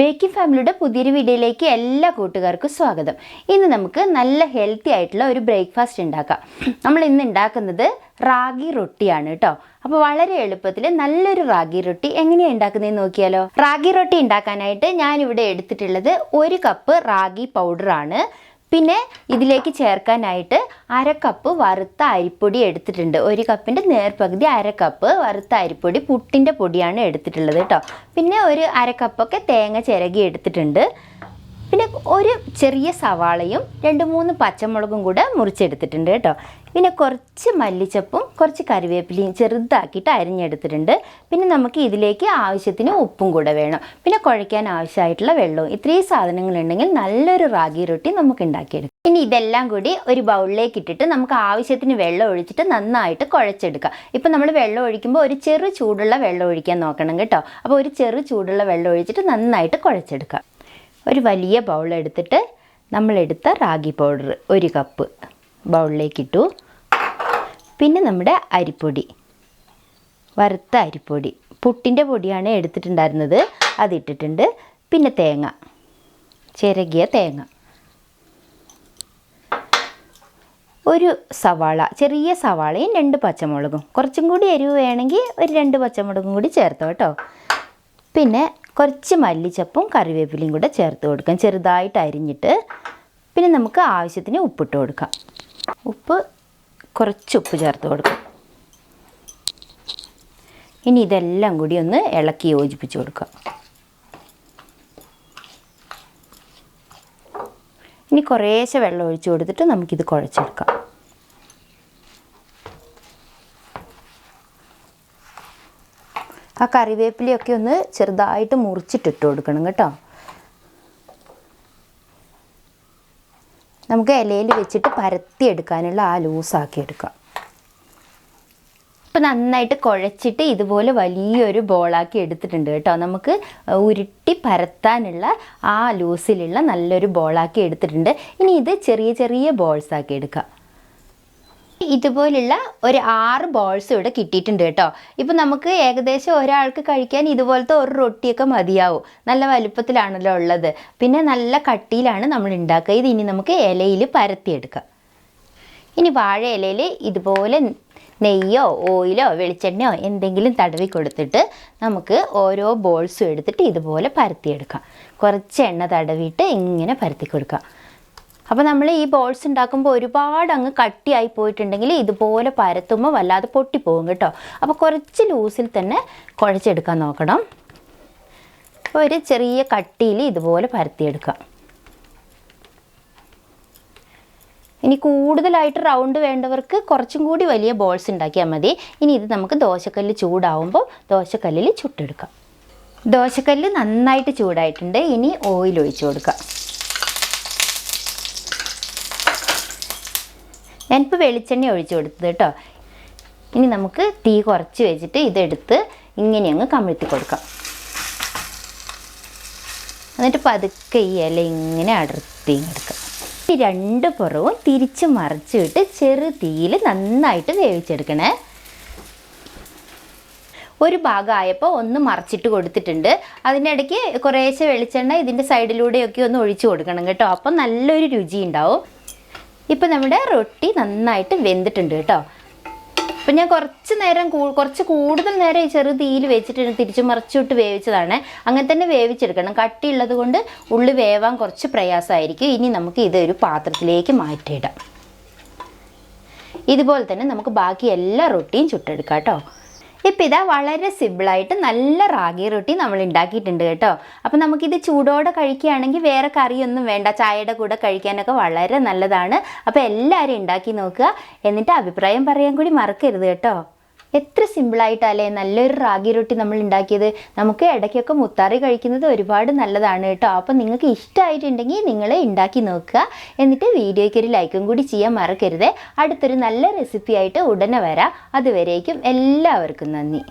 Baking ഫാമിലിയുടെ പുതിയൊരു വീഡിയോയിലേക്ക് എല്ലാ കൂട്ടുകാർക്കും സ്വാഗതം. ഇന്ന് നമുക്ക് നല്ല ഹെൽത്തി ആയിട്ടുള്ള ഒരു ബ്രേക്ക്ഫാസ്റ്റ് ഉണ്ടാക്കാം. നമ്മൾ ഇന്ന് ഉണ്ടാക്കുന്നത് റാഗി റൊട്ടിയാണ് കേട്ടോ. അപ്പോൾ വളരെ എളുപ്പത്തിൽ നല്ലൊരു റാഗി റൊട്ടി എങ്ങനെയാണ് ഉണ്ടാക്കുന്നതെന്ന് നോക്കിയാലോ? റാഗി റൊട്ടി ഉണ്ടാക്കാനായിട്ട് ഞാനിവിടെ എടുത്തിട്ടുള്ളത് ഒരു കപ്പ് റാഗി പൗഡറാണ് പിന്നെ ഇതിലേക്ക് ചേർക്കാനായിട്ട് അര കപ്പ് വറുത്ത അരിപ്പൊടി എടുത്തിട്ടുണ്ട്. ഒരു കപ്പിന്റെ നേർപകുതി അര കപ്പ് വറുത്ത അരിപ്പൊടി പുട്ടിന്റെ പൊടിയാണ് എടുത്തിട്ടുള്ളത് കേട്ടോ പിന്നെ ഒരു അര കപ്പൊക്കെ തേങ്ങ ചിരകി എടുത്തിട്ടുണ്ട്. പിന്നെ ഒരു ചെറിയ സവാളയും രണ്ട് മൂന്ന് പച്ചമുളകും കൂടെ മുറിച്ചെടുത്തിട്ടുണ്ട് കേട്ടോ പിന്നെ കുറച്ച് മല്ലിച്ചപ്പും കുറച്ച് കറിവേപ്പിലയും ചെറുതാക്കിയിട്ട് അരിഞ്ഞെടുത്തിട്ടുണ്ട്. പിന്നെ നമുക്ക് ഇതിലേക്ക് ആവശ്യത്തിന് ഉപ്പും കൂടെ വേണം. പിന്നെ കുഴയ്ക്കാൻ ആവശ്യമായിട്ടുള്ള വെള്ളവും ഇത്രയും സാധനങ്ങളുണ്ടെങ്കിൽ നല്ലൊരു റാഗി റൊട്ടി നമുക്ക് ഉണ്ടാക്കിയെടുക്കാം. ഇനി ഇതെല്ലാം കൂടി ഒരു ബൗളിലേക്ക് ഇട്ടിട്ട് നമുക്ക് ആവശ്യത്തിന് വെള്ളം ഒഴിച്ചിട്ട് നന്നായിട്ട് കുഴച്ചെടുക്കാം. ഇപ്പം നമ്മൾ വെള്ളം ഒഴിക്കുമ്പോൾ ഒരു ചെറു ചൂടുള്ള വെള്ളം ഒഴിക്കാൻ നോക്കണം കേട്ടോ. അപ്പോൾ ഒരു ചെറു ചൂടുള്ള വെള്ളം ഒഴിച്ചിട്ട് നന്നായിട്ട് കുഴച്ചെടുക്കാം. ഒരു വലിയ ബൗൾ എടുത്തിട്ട് നമ്മളെടുത്ത റാഗി പൗഡർ ഒരു കപ്പ് ബൗളിലേക്ക് ഇട്ടു. പിന്നെ നമ്മുടെ അരിപ്പൊടി. വറുത്ത അരിപ്പൊടി. പുട്ടിന്റെ പൊടിയാണ് എടുത്തിട്ടുണ്ടായിരുന്നത്. അതിട്ടിട്ടുണ്ട്. പിന്നെ തേങ്ങ. ചിരകിയ തേങ്ങ. ഒരു സവാള. ചെറിയ സവാളയും രണ്ട് പച്ചമുളകും. കുറച്ചും കൂടി എരിവ് വേണമെങ്കിൽ ഒരു രണ്ട് പച്ചമുളകും കൂടി ചേർത്തോ കേട്ടോ. പിന്നെ കുറച്ച് മല്ലിച്ചപ്പും കറിവേപ്പിലയും കൂടെ ചേർത്ത് കൊടുക്കാം. ചെറുതായിട്ട് അരിഞ്ഞിട്ട്. പിന്നെ നമുക്ക് ആവശ്യത്തിന് ഉപ്പിട്ട് കൊടുക്കാം. ഉപ്പ് കുറച്ച് ഉപ്പ് ചേർത്ത് കൊടുക്കും. ഇനി ഇതെല്ലാം കൂടി ഒന്ന് ഇളക്കി യോജിപ്പിച്ച് കൊടുക്കുക. ഇനി കുറേശ്ശെ വെള്ളം ഒഴിച്ചു കൊടുത്തിട്ട് നമുക്കിത് കുഴച്ചെടുക്കാം. ആ കറിവേപ്പിലയൊക്കെ ഒന്ന് ചെറുതായിട്ട് മുറിച്ചിട്ടിട്ട് കൊടുക്കണം കേട്ടോ. നമുക്ക് ഇലയിൽ വെച്ചിട്ട് പരത്തി എടുക്കാനുള്ള ആ ലൂസാക്കി എടുക്കാം. ഇപ്പം നന്നായിട്ട് കുഴച്ചിട്ട് ഇതുപോലെ വലിയൊരു ബോളാക്കി എടുത്തിട്ടുണ്ട് കേട്ടോ. നമുക്ക് ഉരുട്ടി പരത്താനുള്ള ആ ലൂസിലുള്ള നല്ലൊരു ബോളാക്കി എടുത്തിട്ടുണ്ട്. ഇനി ഇത് ചെറിയ ചെറിയ ബോൾസാക്കി എടുക്കാം. ഇതുപോലുള്ള ഒരു ആറ് ബോൾസ് ഇവിടെ കിട്ടിയിട്ടുണ്ട് കേട്ടോ. ഇപ്പം നമുക്ക് ഏകദേശം ഒരാൾക്ക് കഴിക്കാൻ ഇതുപോലത്തെ ഒരു റൊട്ടിയൊക്കെ മതിയാവും. നല്ല വലുപ്പത്തിലാണല്ലോ ഉള്ളത്. പിന്നെ നല്ല കട്ടിയിലാണ് നമ്മൾ ഉണ്ടാക്കുക. ഇത് ഇനി നമുക്ക് ഇലയിൽ പരത്തിയെടുക്കാം. ഇനി വാഴ ഇലയിൽ ഇതുപോലെ നെയ്യോ ഓയിലോ വെളിച്ചെണ്ണയോ എന്തെങ്കിലും തടവി കൊടുത്തിട്ട് നമുക്ക് ഓരോ ബോൾസും എടുത്തിട്ട് ഇതുപോലെ പരത്തിയെടുക്കാം. കുറച്ച് എണ്ണ തടവിയിട്ട് ഇങ്ങനെ പരത്തി കൊടുക്കാം. അപ്പോൾ നമ്മൾ ഈ ബോൾസ് ഉണ്ടാക്കുമ്പോൾ ഒരുപാട് അങ്ങ് കട്ടിയായി പോയിട്ടുണ്ടെങ്കിൽ ഇതുപോലെ പരത്തുമ്പോൾ വല്ലാതെ പൊട്ടിപ്പോകും കേട്ടോ. അപ്പോൾ കുറച്ച് ലൂസിൽ തന്നെ കുഴച്ചെടുക്കാൻ നോക്കണം. ഒരു ചെറിയ കട്ടിയിൽ ഇതുപോലെ പരത്തിയെടുക്കാം. ഇനി കൂടുതലായിട്ട് റൗണ്ട് വേണ്ടവർക്ക് കുറച്ചും കൂടി വലിയ ബോൾസ് ഉണ്ടാക്കിയാൽ മതി. ഇനി ഇത് നമുക്ക് ദോശക്കല്ല് ചൂടാവുമ്പോൾ ദോശക്കല്ലിൽ ചുട്ടെടുക്കാം. ദോശക്കല്ല് നന്നായിട്ട് ചൂടായിട്ടുണ്ട്. ഇനി ഓയിൽ ഒഴിച്ചു കൊടുക്കാം. ഞാനിപ്പോൾ വെളിച്ചെണ്ണ ഒഴിച്ചു കൊടുത്തത് കേട്ടോ ഇനി നമുക്ക് തീ കുറച്ച് വെച്ചിട്ട് ഇതെടുത്ത് ഇങ്ങനെ അങ്ങ് കമിഴ്ത്തി കൊടുക്കാം. എന്നിട്ട് പതുക്കെ ഈ ഇല ഇങ്ങനെ അടർത്തി എടുക്കാം. ഈ രണ്ട് പുറവും തിരിച്ച് മറിച്ചിട്ട് ചെറു തീയിൽ നന്നായിട്ട് വേവിച്ചെടുക്കണേ. ഒരു ഭാഗമായപ്പോൾ ഒന്ന് മറിച്ചിട്ട് കൊടുത്തിട്ടുണ്ട്. അതിനിടയ്ക്ക് കുറേശ്ശെ വെളിച്ചെണ്ണ ഇതിന്റെ സൈഡിലൂടെയൊക്കെ ഒന്ന് ഒഴിച്ചു കൊടുക്കണം കേട്ടോ. അപ്പം നല്ലൊരു രുചി ഉണ്ടാവും. ഇപ്പം നമ്മുടെ റൊട്ടി നന്നായിട്ട് വെന്തിട്ടുണ്ട് കേട്ടോ. അപ്പം ഞാൻ കുറച്ച് നേരം കുറച്ച് കൂടുതൽ നേരം ഈ ചെറു തീയിൽ വെച്ചിട്ട് തിരിച്ചു മറിച്ചിട്ട് വേവിച്ചതാണ്. അങ്ങനെ തന്നെ വേവിച്ചെടുക്കണം. കട്ടിയുള്ളത് കൊണ്ട് ഉള്ളി വേവാൻ കുറച്ച് പ്രയാസമായിരിക്കും. ഇനി നമുക്ക് ഇതൊരു പാത്രത്തിലേക്ക് മാറ്റിയിടാം. ഇതുപോലെ തന്നെ നമുക്ക് ബാക്കി എല്ലാ റൊട്ടിയും ചുട്ടെടുക്കാം കേട്ടോ. ഇപ്പം ഇതാ വളരെ സിമ്പിളായിട്ട് നല്ല റാഗി റൊട്ടി നമ്മൾ ഉണ്ടാക്കിയിട്ടുണ്ട് കേട്ടോ. അപ്പം നമുക്കിത് ചൂടോടെ കഴിക്കുകയാണെങ്കിൽ വേറെ കറിയൊന്നും വേണ്ട. ചായയുടെ കൂടെ കഴിക്കാനൊക്കെ വളരെ നല്ലതാണ്. അപ്പോൾ എല്ലാവരും ഉണ്ടാക്കി നോക്കുക. എന്നിട്ട് അഭിപ്രായം പറയാൻ കൂടി മറക്കരുത് കേട്ടോ. എത്ര സിമ്പിളായിട്ടല്ലേ നല്ലൊരു റാഗി റൊട്ടി നമ്മൾ ഉണ്ടാക്കിയത്. നമുക്ക് ഇടയ്ക്കൊക്കെ മുത്താറി കഴിക്കുന്നത് ഒരുപാട് നല്ലതാണ് കേട്ടോ. അപ്പോൾ നിങ്ങൾക്ക് ഇഷ്ടമായിട്ടുണ്ടെങ്കിൽ നിങ്ങൾ ഉണ്ടാക്കി നോക്കുക. എന്നിട്ട് വീഡിയോയ്ക്ക് ഒരു ലൈക്കും കൂടി ചെയ്യാൻ മറക്കരുത്. അടുത്തൊരു നല്ല റെസിപ്പി ആയിട്ട് ഉടനെ വരാം. അതുവരേക്കും എല്ലാവർക്കും നന്ദി.